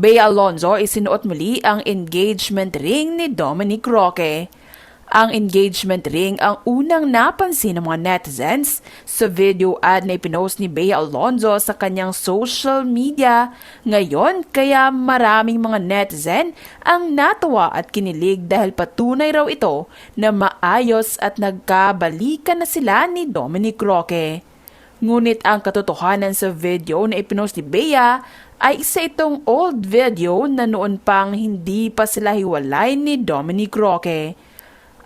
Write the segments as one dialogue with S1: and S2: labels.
S1: Bea Alonzo isinuot muli ang engagement ring ni Dominic Roque. Ang engagement ring ang unang napansin ng mga netizens sa video ad na ipinost ni Bea Alonzo sa kanyang social media. Ngayon, kaya maraming mga netizen ang natuwa at kinilig dahil patunay raw ito na maayos at nagkabalikan na sila ni Dominic Roque. Ngunit ang katotohanan sa video na ipinost ni Bea ay isa itong old video na noon pang hindi pa sila hiwalay ni Dominic Roque.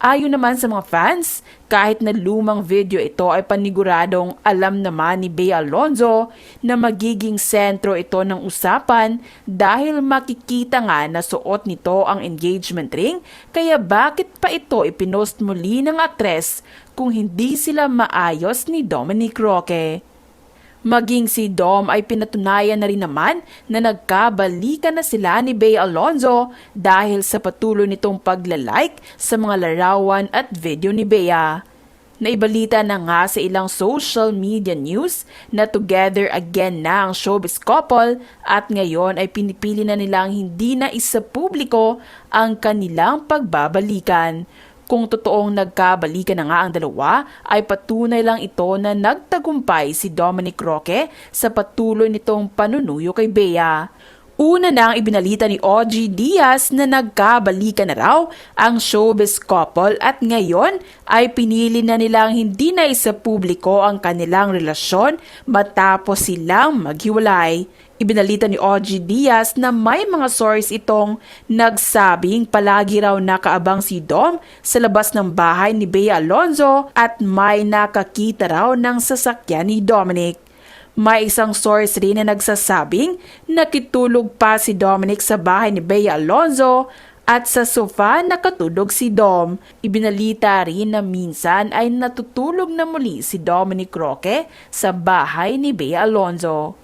S1: Ayon naman sa mga fans, kahit na lumang video ito ay paniguradong alam naman ni Bea Alonzo na magiging sentro ito ng usapan dahil makikita nga na suot nito ang engagement ring kaya bakit pa ito ipinost muli ng aktres kung hindi sila maayos ni Dominic Roque. Maging si Dom ay pinatunayan na rin naman na nagkabalikan na sila ni Bea Alonzo dahil sa patuloy nitong paglalike sa mga larawan at video ni Bea. Naibalita na nga sa ilang social media news na together again na ang showbiz couple at ngayon ay pinipili na nilang hindi na isa publiko ang kanilang pagbabalikan. Kung totoong nagkabalikan na nga ang dalawa, ay patunay lang ito na nagtagumpay si Dominic Roque sa patuloy nitong panunuyo kay Bea. Una na ang ibinalita ni Audrey Diaz na nagkabalikan na raw ang showbiz couple at ngayon ay pinili na nilang hindi na isa publiko ang kanilang relasyon matapos silang maghiwalay. Ibinalita ni Audrey Diaz na may mga source itong nagsabing palagi raw nakaabang si Dom sa labas ng bahay ni Bea Alonzo at may nakakita raw ng sasakyan ni Dominic. May isang source rin na nagsasabing nakitulog pa si Dominic sa bahay ni Bea Alonzo at sa sofa nakatulog si Dom. Ibinalita rin na minsan ay natutulog na muli si Dominic Roque sa bahay ni Bea Alonzo.